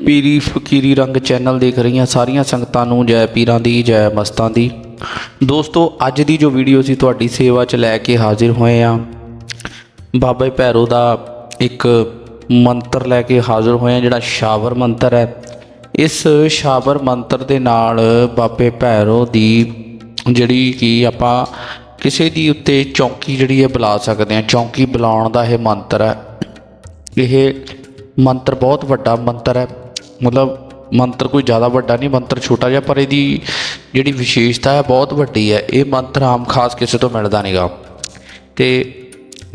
ਪੀਰੀ ਫਕੀਰੀ ਰੰਗ ਚੈਨਲ ਦੇਖ ਰਹੀਆਂ ਸਾਰੀਆਂ ਸੰਗਤਾਂ ਨੂੰ ਜੈ ਪੀਰਾਂ ਦੀ, ਜੈ ਮਸਤਾਂ ਦੀ। ਦੋਸਤੋ, ਅੱਜ ਦੀ ਜੋ ਵੀਡੀਓ ਸੀ ਤੁਹਾਡੀ ਸੇਵਾ 'ਚ ਲੈ ਕੇ ਹਾਜ਼ਰ ਹੋਏ ਆ, ਬਾਬਾ ਭੈਰੋ ਦਾ ਇੱਕ ਮੰਤਰ ਲੈ ਕੇ ਹਾਜ਼ਰ ਹੋਏ ਆ, ਜਿਹੜਾ ਸ਼ਾਵਰ ਮੰਤਰ ਹੈ। ਇਸ ਸ਼ਾਵਰ ਮੰਤਰ ਦੇ ਨਾਲ ਬਾਬੇ ਭੈਰੋ ਦੀ ਜਿਹੜੀ ਕਿ ਆਪਾਂ ਕਿਸੇ ਦੀ ਉੱਤੇ ਚੌਂਕੀ ਜਿਹੜੀ ਹੈ ਬੁਲਾ ਸਕਦੇ ਆ, ਚੌਂਕੀ ਬੁਲਾਉਣ ਦਾ ਇਹ ਮੰਤਰ ਹੈ। ਇਹ ਮੰਤਰ ਬਹੁਤ ਵੱਡਾ ਮੰਤਰ ਹੈ। ਮਤਲਬ ਮੰਤਰ ਕੋਈ ਜ਼ਿਆਦਾ ਵੱਡਾ ਨਹੀਂ, ਮੰਤਰ ਛੋਟਾ ਜਿਹਾ, ਪਰ ਇਹਦੀ ਜਿਹੜੀ ਵਿਸ਼ੇਸ਼ਤਾ ਹੈ ਬਹੁਤ ਵੱਡੀ ਹੈ। ਇਹ ਮੰਤਰ ਆਮ ਖਾਸ ਕਿਸੇ ਤੋਂ ਮਿਲਦਾ ਨਹੀਂਗਾ ਤੇ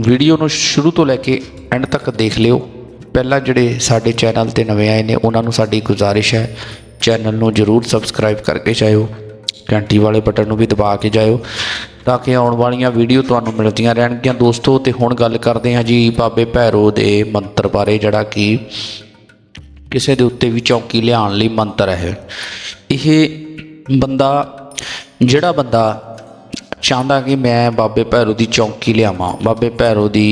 ਵੀਡੀਓ ਨੂੰ ਸ਼ੁਰੂ ਤੋਂ ਲੈ ਕੇ ਐਂਡ ਤੱਕ ਦੇਖ ਲਿਓ। ਪਹਿਲਾਂ ਜਿਹੜੇ ਸਾਡੇ ਚੈਨਲ ਤੇ ਨਵੇਂ ਆਏ ਨੇ, ਉਹਨਾਂ ਨੂੰ ਸਾਡੀ ਗੁਜ਼ਾਰਿਸ਼ ਹੈ। ਚੈਨਲ ਨੂੰ ਜਰੂਰ ਸਬਸਕ੍ਰਾਈਬ ਕਰਕੇ ਜਾਇਓ। ਘੰਟੀ ਵਾਲੇ ਬਟਨ ਨੂੰ ਵੀ ਦਬਾ ਕੇ ਜਾਇਓ। ਤਾਂ ਕਿ ਆਉਣ ਵਾਲੀਆਂ ਵੀਡੀਓ ਤੁਹਾਨੂੰ ਮਿਲਦੀਆਂ ਰਹਿਣਗੀਆਂ। ਦੋਸਤੋ, ਤੇ ਹੁਣ ਗੱਲ ਕਰਦੇ ਹਾਂ ਜੀ ਬਾਬੇ ਭੈਰੋ ਦੇ ਮੰਤਰ ਬਾਰੇ, ਜਿਹੜਾ ਕਿ ਕਿਸੇ ਦੇ ਉੱਤੇ ਵੀ ਚੌਂਕੀ ਲਿਆਉਣ ਲਈ ਮੰਤਰ ਹੈ। ਇਹ ਬੰਦਾ, ਜਿਹੜਾ ਬੰਦਾ ਚਾਹੁੰਦਾ ਕਿ ਮੈਂ ਬਾਬੇ ਭੈਰੋ ਦੀ ਚੌਂਕੀ ਲਿਆਵਾਂ, ਬਾਬੇ ਭੈਰੋ ਦੀ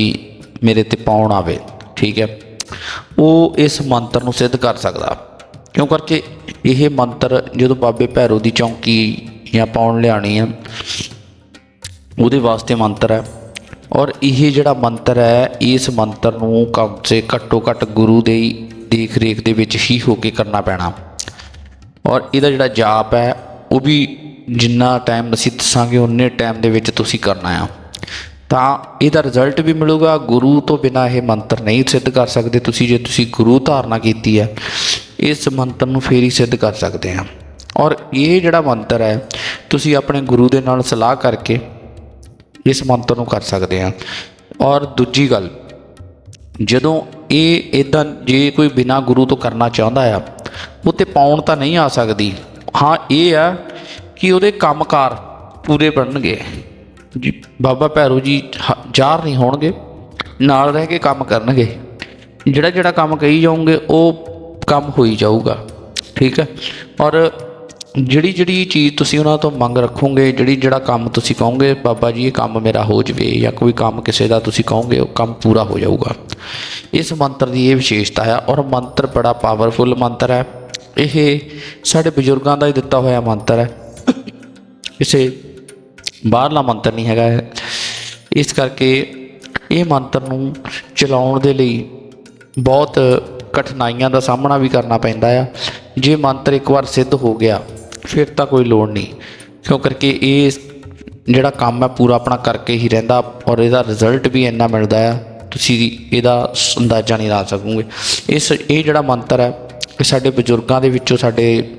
ਮੇਰੇ ਤੇ ਪਾਉਣ ਆਵੇ, ਠੀਕ ਹੈ, ਉਹ ਇਸ ਮੰਤਰ ਨੂੰ ਸਿੱਧ ਕਰ ਸਕਦਾ। ਕਿਉਂ ਕਰਕੇ? ਇਹ ਮੰਤਰ ਜਦੋਂ ਬਾਬੇ ਭੈਰੋ ਦੀ ਚੌਂਕੀ ਜਾਂ ਪਾਉਣ ਲਿਆਣੀ ਹੈ ਉਹਦੇ ਵਾਸਤੇ ਮੰਤਰ ਹੈ। ਔਰ ਇਹ ਜਿਹੜਾ ਮੰਤਰ ਹੈ, ਇਸ ਮੰਤਰ ਨੂੰ ਕਮ ਸੇ ਘੱਟੋ ਘੱਟ ਗੁਰੂ ਦੇ ਦੇਖ ਰੇਖ ਦੇ ਵਿੱਚ ਹੀ ਹੋ ਕੇ ਕਰਨਾ ਪੈਣਾ। ਔਰ ਇਹਦਾ ਜਿਹੜਾ ਜਾਪ ਹੈ, ਉਹ ਵੀ ਜਿੰਨਾ ਟਾਈਮ ਅਸੀਂ ਦੱਸਾਂਗੇ, ਉਨੇ ਟਾਈਮ ਦੇ ਵਿੱਚ ਤੁਸੀਂ ਕਰਨਾ ਆ। ਤਾਂ ਇਹਦਾ ਰਿਜ਼ਲਟ ਵੀ ਮਿਲੂਗਾ। ਗੁਰੂ ਤੋਂ ਬਿਨਾ ਇਹ ਮੰਤਰ ਨਹੀਂ ਸਿੱਧ ਕਰ ਸਕਦੇ ਤੁਸੀਂ, ਜੇ ਤੁਸੀਂ ਗੁਰੂ ਧਾਰਨਾ ਕੀਤੀ ਹੈ, ਇਸ ਮੰਤਰ ਨੂੰ ਫੇਰ ਹੀ ਸਿੱਧ ਕਰ ਸਕਦੇ ਆ। ਔਰ ਇਹ ਜਿਹੜਾ ਮੰਤਰ ਹੈ, ਤੁਸੀਂ ਆਪਣੇ ਗੁਰੂ ਦੇ ਨਾਲ ਸਲਾਹ ਕਰਕੇ ਇਸ ਮੰਤਰ ਨੂੰ ਕਰ ਸਕਦੇ ਹਾਂ। ਔਰ ਦੂਜੀ ਗੱਲ, ਜਦੋਂ ਇਹ ਇਦਾਂ ਜੇ ਕੋਈ ਬਿਨਾ ਗੁਰੂ ਤੋਂ ਕਰਨਾ ਚਾਹੁੰਦਾ ਆ ਉਹ ਤੇ ਪਾਉਣ ਤਾਂ ਨਹੀਂ ਆ ਸਕਦੀ। ਹਾਂ, ਇਹ ਆ ਕਿ ਉਹਦੇ ਕੰਮਕਾਰ ਪੂਰੇ ਬਣਨਗੇ। ਜੀ, ਬਾਬਾ ਭੈਰੋ ਜੀ ਹ- ਜ਼ਾਹਰ ਨਹੀਂ ਹੋਣਗੇ, ਨਾਲ ਰਹਿ ਕੇ ਕੰਮ ਕਰਨਗੇ। ਜਿਹੜਾ ਜਿਹੜਾ ਕੰਮ ਕਹੀ ਜਾਓਗੇ ਉਹ ਕੰਮ ਹੋਈ ਜਾਊਗਾ। ਠੀਕ ਹੈ? ਔਰ ਜਿਹੜੀ ਜਿਹੜੀ ਚੀਜ਼ ਤੁਸੀਂ ਉਹਨਾਂ ਤੋਂ ਮੰਗ ਰੱਖੋਗੇ, ਜਿਹੜੀ ਜਿਹੜਾ ਕੰਮ ਤੁਸੀਂ ਕਹੋਗੇ, ਬਾਬਾ ਜੀ ਇਹ ਕੰਮ ਮੇਰਾ ਹੋ ਜਵੇ ਜਾਂ ਕੋਈ ਕੰਮ ਕਿਸੇ ਦਾ ਤੁਸੀਂ ਕਹੋਗੇ, ਉਹ ਕੰਮ ਪੂਰਾ ਹੋ ਜਾਊਗਾ। ਇਸ ਮੰਤਰ ਦੀ ਇਹ ਵਿਸ਼ੇਸ਼ਤਾ ਹੈ ਔਰ ਮੰਤਰ ਬੜਾ ਪਾਵਰਫੁਲ ਮੰਤਰ ਹੈ। ਇਹ ਸਾਡੇ ਬਜ਼ੁਰਗਾਂ ਦਾ ਹੀ ਦਿੱਤਾ ਹੋਇਆ ਮੰਤਰ ਹੈ। ਕਿਸੇ ਬਾਹਰਲਾ ਮੰਤਰ ਨਹੀਂ ਹੈਗਾ ਇਹ। ਇਸ ਕਰਕੇ ਇਹ ਮੰਤਰ ਨੂੰ ਚਲਾਉਣ ਦੇ ਲਈ ਬਹੁਤ ਕਠਿਨਾਈਆਂ ਦਾ ਸਾਹਮਣਾ ਵੀ ਕਰਨਾ ਪੈਂਦਾ ਆ। ਜੇ ਮੰਤਰ ਇੱਕ ਵਾਰ ਸਿੱਧ ਹੋ ਗਿਆ ਫਿਰ ਤਾਂ ਕੋਈ ਲੋੜ ਨਹੀਂ। ਕਿਉਂ? ਕਰਕੇ ਇਹ ਜਿਹੜਾ ਕੰਮ ਹੈ ਪੂਰਾ ਆਪਣਾ ਕਰਕੇ ਹੀ ਰਹਿੰਦਾ ਔਰ ਇਹਦਾ ਰਿਜ਼ਲਟ ਵੀ ਇੰਨਾ ਮਿਲਦਾ ਹੈ ਤੁਸੀਂ ਇਹਦਾ ਅੰਦਾਜ਼ਾ ਨਹੀਂ ਲਾ ਸਕੋਗੇ। ਇਸ, ਇਹ ਜਿਹੜਾ ਮੰਤਰ ਹੈ, ਇਹ ਸਾਡੇ ਬਜ਼ੁਰਗਾਂ ਦੇ ਵਿੱਚੋਂ ਸਾਡੇ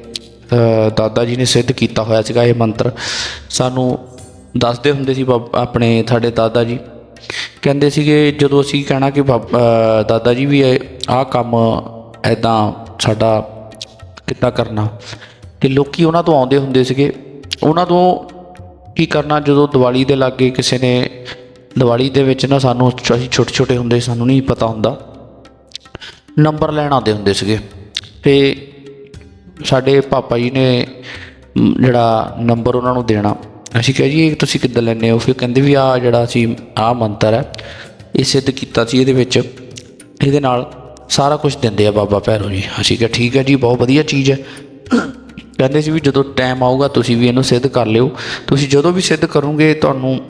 ਦਾਦਾ ਜੀ ਨੇ ਸਿੱਧ ਕੀਤਾ ਹੋਇਆ ਸੀਗਾ ਇਹ ਮੰਤਰ। ਸਾਨੂੰ ਦੱਸਦੇ ਹੁੰਦੇ ਸੀ ਬਾਬ- ਆਪਣੇ ਸਾਡੇ ਦਾਦਾ ਜੀ। ਕਹਿੰਦੇ ਸੀਗੇ, ਜਦੋਂ ਅਸੀਂ ਕਹਿਣਾ ਕਿ ਬਾਬ- ਦਾਦਾ ਜੀ ਵੀ ਆਹ ਕੰਮ ਐਦਾਂ ਸਾਡਾ ਕਿੱਦਾਂ ਕਰਨਾ? ਤੇ ਲੋਕੀ ਉਹਨਾਂ ਤੋਂ ਆਉਂਦੇ ਹੁੰਦੇ ਸੀਗੇ। ਉਹਨਾਂ ਤੋਂ ਕੀ ਕਰਨਾ, ਜਦੋਂ ਦੀਵਾਲੀ ਦੇ ਲਾਗੇ ਕਿਸੇ ਨੇ ਦੀਵਾਲੀ ਦੇ ਵਿੱਚ ਨਾ ਸਾਨੂੰ ਅਸੀਂ ਛੋਟੇ ਛੋਟੇ ਹੁੰਦੇ ਸਾਨੂੰ ਨਹੀਂ ਪਤਾ ਹੁੰਦਾ। ਨੰਬਰ ਲੈਣ ਆਉਂਦੇ ਹੁੰਦੇ ਸੀਗੇ। ਤੇ ਸਾਡੇ ਪਾਪਾ ਜੀ ਨੇ ਜਿਹੜਾ ਨੰਬਰ ਉਹਨਾਂ ਨੂੰ ਦੇਣਾ। ਅਸੀਂ ਕਿਹਾ ਜੀ, ਇਹ ਤੁਸੀਂ ਕਿੱਦਾਂ ਲੈਂਦੇ ਹੋ? ਫਿਰ ਕਹਿੰਦੇ ਵੀ ਆ ਜਿਹੜਾ ਅਸੀਂ ਆ ਮੰਤਰ ਹੈ, ਇਹ ਸਿੱਧ ਕੀਤਾ ਸੀ ਇਹਦੇ ਵਿੱਚ। ਇਹਦੇ ਨਾਲ ਸਾਰਾ ਕੁਝ ਦਿੰਦੇ ਆ ਬਾਬਾ ਭੈਰੋ ਜੀ। ਅਸੀਂ ਕਿਹਾ ਠੀਕ ਹੈ ਜੀ, ਬਹੁਤ ਵਧੀਆ ਚੀਜ਼ ਹੈ। ਕਹਿੰਦੇ ਸੀ ਵੀ ਜਦੋਂ ਟਾਈਮ ਆਊਗਾ ਤੁਸੀਂ ਵੀ ਇਹਨੂੰ ਸਿੱਧ ਕਰ ਲਿਓ। ਤੁਸੀਂ ਜਦੋਂ ਵੀ ਸਿੱਧ ਕਰੋਗੇ, ਤੁਹਾਨੂੰ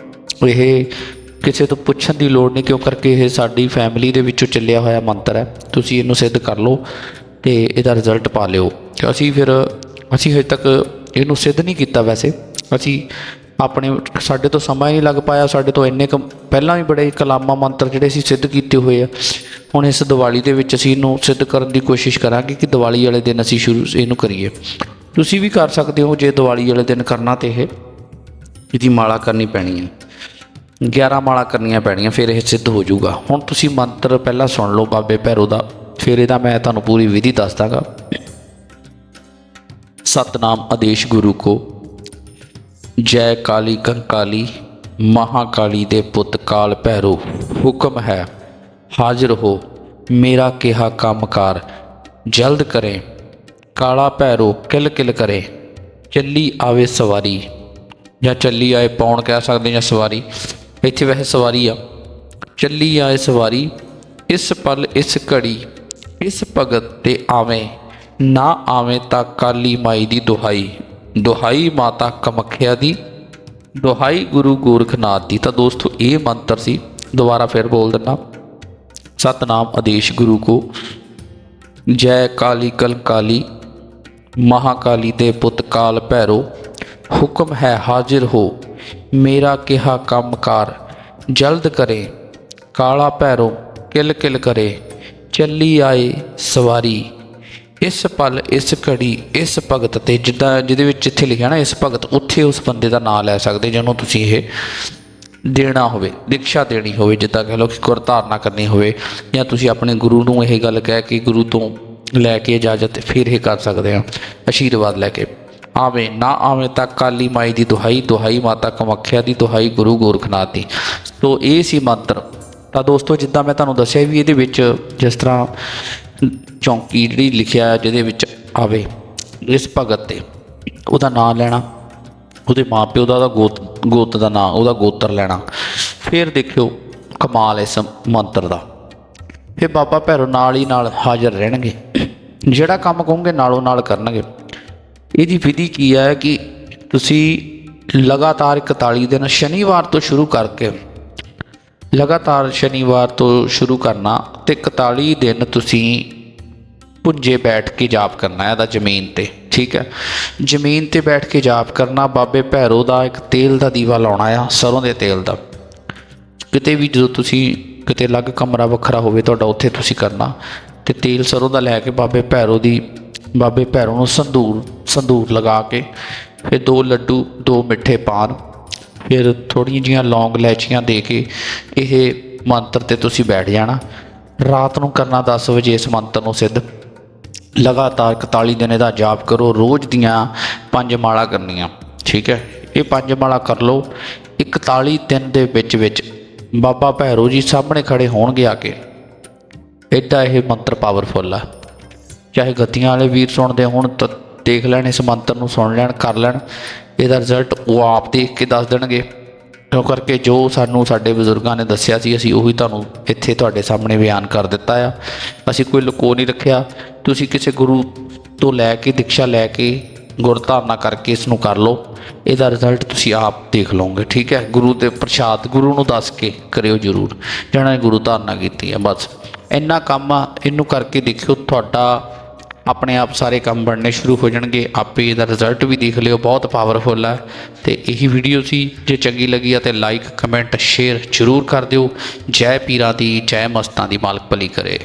ਇਹ ਕਿਸੇ ਤੋਂ ਪੁੱਛਣ ਦੀ ਲੋੜ ਨਹੀਂ, ਕਿਉਂ ਕਰਕੇ ਇਹ ਸਾਡੀ ਫੈਮਿਲੀ ਦੇ ਵਿੱਚੋਂ ਚੱਲਿਆ ਹੋਇਆ ਮੰਤਰ ਹੈ। ਤੁਸੀਂ ਇਹਨੂੰ ਸਿੱਧ ਕਰ ਲਓ ਤੇ ਇਹਦਾ ਰਿਜ਼ਲਟ ਪਾ ਲਿਓ। ਅਸੀਂ ਫਿਰ, ਅਸੀਂ ਹਜੇ ਤੱਕ ਇਹਨੂੰ ਸਿੱਧ ਨਹੀਂ ਕੀਤਾ ਵੈਸੇ। ਅਸੀਂ ਆਪਣੇ, ਸਾਡੇ ਤੋਂ ਸਮਾਂ ਹੀ ਨਹੀਂ ਲੱਗ ਪਾਇਆ, ਸਾਡੇ ਤੋਂ ਇੰਨੇ ਕੁ, ਪਹਿਲਾਂ ਵੀ ਬੜੇ ਕਲਾਮਾ ਮੰਤਰ ਜਿਹੜੇ ਅਸੀਂ ਸਿੱਧ ਕੀਤੇ ਹੋਏ ਆ। ਹੁਣ ਇਸ ਦੀਵਾਲੀ ਦੇ ਵਿੱਚ ਅਸੀਂ ਇਹਨੂੰ ਸਿੱਧ ਕਰਨ ਦੀ ਕੋਸ਼ਿਸ਼ ਕਰਾਂਗੇ ਕਿ ਦੀਵਾਲੀ ਵਾਲੇ ਦਿਨ ਅਸੀਂ ਸ਼ੁਰੂ, ਇਹਨੂੰ ਕਰੀਏ। ਤੁਸੀਂ ਵੀ ਕਰ ਸਕਦੇ ਹੋ ਜੇ ਦੀਵਾਲੀ ਵਾਲੇ ਦਿਨ ਕਰਨਾ ਤੇ ਇਹ। ਇਹਦੀ ਮਾਲਾ ਕਰਨੀ ਪੈਣੀ ਹੈ। 11 ਮਾਲਾ ਕਰਨੀਆਂ ਪੈਣੀਆਂ, ਫਿਰ ਇਹ ਸਿੱਧ ਹੋ ਜਾਊਗਾ। ਹੁਣ ਤੁਸੀਂ ਮੰਤਰ ਪਹਿਲਾਂ ਸੁਣ ਲਓ ਬਾਬੇ ਭੈਰੋ ਦਾ। ਫਿਰ ਇਹਦਾ ਮੈਂ ਤੁਹਾਨੂੰ ਪੂਰੀ ਵਿਧੀ ਦੱਸ ਦਾਂਗਾ ਸਤਨਾਮ ਆਦੇਸ਼ ਗੁਰੂ ਕੋ, ਜੈ ਕਾਲੀ ਕੰਕਾਲੀ, ਮਹਾਕਾਲੀ ਦੇ ਪੁੱਤ ਕਾਲ ਭੈਰੋ, ਹੁਕਮ ਹੈ, ਹਾਜ਼ਰ ਹੋ, ਮੇਰਾ ਕਿਹਾ ਕੰਮਕਾਰ, ਜਲਦ ਕਰੇ। ਕਾਲਾ ਭੈਰੋ ਕਿਲ ਕਿਲ ਕਰੇ, ਚੱਲੀ ਆਵੇ ਸਵਾਰੀ। ਜਾਂ ਚੱਲੀ ਆਏ ਪੌਣ ਕਹਿ ਸਕਦੇ ਜਾਂ ਸਵਾਰੀ। ਇੱਥੇ ਵੈਸੇ ਸਵਾਰੀ ਆ। ਚੱਲੀ ਆਏ ਸਵਾਰੀ, ਇਸ ਪਲ ਇਸ ਘੜੀ, ਇਸ ਭਗਤ ਤੇ ਆਵੇਂ। ਨਾ ਆਵੇਂ ਤਾਂ ਕਾਲੀ ਮਾਈ ਦੀ ਦੁਹਾਈ। ਦੁਹਾਈ ਮਾਤਾ ਕਮਖਿਆ ਦੀ। ਦੁਹਾਈ ਗੁਰੂ ਗੋਰਖਨਾਥ ਦੀ। ਤਾਂ ਦੋਸਤੋ, ਇਹ ਮੰਤਰ ਸੀ। ਦੁਬਾਰਾ ਫਿਰ ਬੋਲ ਦਿੰਦਾ। ਸਤਨਾਮ ਆਦੇਸ਼ ਗੁਰੂ ਕੋ। ਜੈ ਕਾਲੀ ਕਲ ਕਾਲੀ। ਮਹਾਕਾਲੀ ਦੇ ਪੁੱਤ ਕਾਲ ਭੈਰੋ, ਹੁਕਮ ਹੈ ਹਾਜ਼ਰ ਹੋ, ਮੇਰਾ ਕਿਹਾ ਕੰਮਕਾਰ, ਜਲਦ ਕਰੇ। ਕਾਲਾ ਭੈਰੋ, ਕਿਲ ਕਿਲ ਕਰੇ, ਚੱਲੀ ਆਏ ਸਵਾਰੀ। ਇਸ ਪਲ, ਇਸ ਘੜੀ, ਇਸ ਭਗਤ ਤੇ ਜਿੱਦਾਂ ਜਿਹਦੇ ਵਿੱਚ ਇੱਥੇ ਲਿਖਿਆ ਨਾ, ਇਸ ਭਗਤ ਉੱਥੇ ਉਸ ਬੰਦੇ ਦਾ ਨਾਮ ਲੈ ਸਕਦੇ ਜਿਹਨੂੰ ਤੁਸੀਂ ਇਹ ਦੇਣਾ ਹੋਵੇ, ਦੀਕਸ਼ਾ ਦੇਣੀ ਹੋਵੇ, ਜਿੱਦਾਂ ਕਹ ਲਓ ਕਿ ਗੁਰਧਾਰਨਾ ਕਰਨੀ ਹੋਵੇ, ਜਾਂ ਤੁਸੀਂ ਆਪਣੇ ਗੁਰੂ ਨੂੰ ਇਹ ਗੱਲ ਕਹਿ ਕੇ ਗੁਰੂ ਤੋਂ ਲੈ ਕੇ ਇਜਾਜ਼ਤ ਫਿਰ ਇਹ ਕਰ ਸਕਦੇ ਹਾਂ। ਆਸ਼ੀਰਵਾਦ ਲੈ ਕੇ। ਆਵੇ ਨਾ ਆਵੇ ਤਾਂ ਕਾਲੀ ਮਾਈ ਦੀ ਦੁਹਾਈ ਦੁਹਾਈ ਮਾਤਾ ਕਮੱਖਿਆ ਦੀ ਦੁਹਾਈ ਗੁਰੂ ਗੋਰਖਨਾਥ ਦੀ। ਸੋ ਇਹ ਸੀ ਮੰਤਰ। ਤਾਂ ਦੋਸਤੋ, ਜਿੱਦਾਂ ਮੈਂ ਤੁਹਾਨੂੰ ਦੱਸਿਆ ਵੀ ਇਹਦੇ ਵਿੱਚ ਜਿਸ ਤਰ੍ਹਾਂ ਚੌਂਕੀ ਜਿਹੜੀ ਲਿਖਿਆ ਜਿਹਦੇ ਵਿੱਚ ਆਵੇ ਇਸ ਭਗਤ ਤੇ, ਉਹਦਾ ਨਾਮ ਲੈਣਾ, ਉਹਦੇ ਮਾਪਿਓ ਦਾ ਉਹਦਾ ਗੋਤ ਗੋਤ ਦਾ ਨਾਂ ਉਹਦਾ ਗੋਤਰ ਲੈਣਾ। ਫਿਰ ਦੇਖਿਓ ਕਮਾਲ ਇਸ ਮੰਤਰ ਦਾ। ਇਹ ਬਾਬਾ ਭੈਰੋ ਨਾਲ ਹੀ ਨਾਲ ਹਾਜ਼ਰ ਰਹਿਣਗੇ। ਜਿਹੜਾ ਕੰਮ ਕਹੋਗੇ ਨਾਲੋਂ ਨਾਲ ਕਰਨਗੇ। ਇਹਦੀ ਵਿਧੀ ਕੀ ਹੈ ਕਿ ਤੁਸੀਂ ਲਗਾਤਾਰ 41 ਦਿਨ ਸ਼ਨੀਵਾਰ ਤੋਂ ਸ਼ੁਰੂ ਕਰਕੇ ਲਗਾਤਾਰ ਸ਼ਨੀਵਾਰ ਤੋਂ ਸ਼ੁਰੂ ਕਰਨਾ ਤੇ 41 ਦਿਨ ਤੁਸੀਂ ਪੁੰਜੇ ਬੈਠ ਕੇ ਜਾਪ ਕਰਨਾ ਹੈ ਇਹਦਾ ਜ਼ਮੀਨ ਤੇ, ਠੀਕ ਹੈ? ਜ਼ਮੀਨ ਤੇ ਬੈਠ ਕੇ ਜਾਪ ਕਰਨਾ, ਬਾਬੇ ਭੈਰੋ ਦਾ ਇੱਕ ਤੇਲ ਦਾ ਦੀਵਾ ਲਾਉਣਾ ਆ, ਸਰੋਂ ਦੇ ਤੇਲ ਦਾ। ਕਿਤੇ ਵੀ ਜਦੋਂ ਤੁਸੀਂ ਕਿਤੇ ਅਲੱਗ ਕਮਰਾ ਵੱਖਰਾ ਹੋਵੇ ਤੁਹਾਡਾ, ਉੱਥੇ ਤੁਸੀਂ ਕਰਨਾ। ਤੇ ਤੇਲ ਸਰੋਂ ਦਾ ਲੈ ਕੇ ਬਾਬੇ ਭੈਰੋ ਦੀ, ਬਾਬੇ ਭੈਰੋ ਨੂੰ ਸੰਧੂਰ ਸੰਧੂਰ ਲਗਾ ਕੇ, ਫਿਰ ਦੋ ਲੱਡੂ, ਦੋ ਮਿੱਠੇ ਪਾਨ, ਫਿਰ ਥੋੜ੍ਹੀਆਂ ਜੀਆਂ ਲੌਂਗ ਲੈਚੀਆਂ ਦੇ ਕੇ ਇਹ ਮੰਤਰ ਤੇ ਤੁਸੀਂ ਬੈਠ ਜਾਣਾ। ਰਾਤ ਨੂੰ ਕਰਨਾ 10 ਵਜੇ ਇਸ ਮੰਤਰ ਨੂੰ ਸਿੱਧ। ਲਗਾਤਾਰ 41 ਦਿਨ ਇਹਦਾ ਜਾਪ ਕਰੋ, ਰੋਜ਼ ਦੀਆਂ ਪੰਜ ਮਾਲਾ ਕਰਨੀਆਂ। ਠੀਕ ਹੈ? ਇਹ ਪੰਜ ਮਾਲਾ ਕਰ ਲਓ। 41 ਦਿਨ ਦੇ ਵਿੱਚ ਵਿੱਚ ਬਾਬਾ ਭੈਰੋ ਜੀ ਸਾਹਮਣੇ ਖੜੇ ਹੋਣਗੇ ਆ ਕੇ। ਐਡਾ ਇਹ ਮੰਤਰ ਪਾਵਰਫੁੱਲ ਆ। ਚਾਹੇ ਗੱਦੀਆਂ ਵਾਲੇ ਵੀਰ ਸੁਣਦੇ ਹੋਣ, ਤਾਂ ਦੇਖ ਲੈਣ, ਇਸ ਮੰਤਰ ਨੂੰ ਸੁਣ ਲੈਣ, ਕਰ ਲੈਣ। ਇਹਦਾ ਰਿਜ਼ਲਟ ਉਹ ਆਪ ਦੇਖ ਕੇ ਦੱਸ ਦੇਣਗੇ। ਕਿਉਂ ਕਰਕੇ ਜੋ ਸਾਨੂੰ ਸਾਡੇ ਬਜ਼ੁਰਗਾਂ ਨੇ ਦੱਸਿਆ ਸੀ, ਅਸੀਂ ਉਹੀ ਤੁਹਾਨੂੰ ਇੱਥੇ ਤੁਹਾਡੇ ਸਾਹਮਣੇ ਬਿਆਨ ਕਰ ਦਿੱਤਾ ਆ। ਅਸੀਂ ਕੋਈ ਲੁਕੋ ਨਹੀਂ ਰੱਖਿਆ। ਤੁਸੀਂ ਕਿਸੇ ਗੁਰੂ ਤੋਂ ਲੈ ਕੇ, ਦੀਕਸ਼ਾ ਲੈ ਕੇ ਗੁਰ ਧਾਰਨਾ ਕਰਕੇ ਇਸ ਨੂੰ ਕਰ ਲਓ। ਇਹਦਾ ਰਿਜ਼ਲਟ ਤੁਸੀਂ ਆਪ ਦੇਖ ਲਓਗੇ, ਠੀਕ ਹੈ? ਗੁਰੂ ਦੇ ਪ੍ਰਸ਼ਾਦ, ਗੁਰੂ ਨੂੰ ਦੱਸ ਕੇ ਕਰਿਓ ਜਰੂਰ। ਜਿਹਨਾਂ ਨੇ ਗੁਰੂ ਧਾਰਨਾ ਕੀਤੀ ਹੈ, ਬਸ। ਇੰਨਾ ਕੰਮ ਇਹਨੂੰ ਕਰਕੇ ਦੇਖਿਓ, ਤੁਹਾਡਾ ਆਪਣੇ ਆਪ ਸਾਰੇ ਕੰਮ ਬਣਨੇ ਸ਼ੁਰੂ ਹੋ ਜਾਣਗੇ। ਆਪੇ ਇਹਦਾ ਰਿਜ਼ਲਟ ਵੀ ਦੇਖ ਲਿਓ, ਬਹੁਤ ਪਾਵਰਫੁੱਲ ਹੈ ਤੇ ਇਹੀ ਵੀਡੀਓ ਸੀ, ਜੇ ਚੰਗੀ ਲੱਗੀ ਆ ਤੇ ਲਾਈਕ ਕਮੈਂਟ ਸ਼ੇਅਰ ਜ਼ਰੂਰ ਕਰ ਦਿਓ। ਜੈ ਪੀਰਾਂ ਦੀ, ਜੈ ਮਸਤਾਂ ਦੀ ਮਾਲਕ ਭਲੀ ਕਰੇ।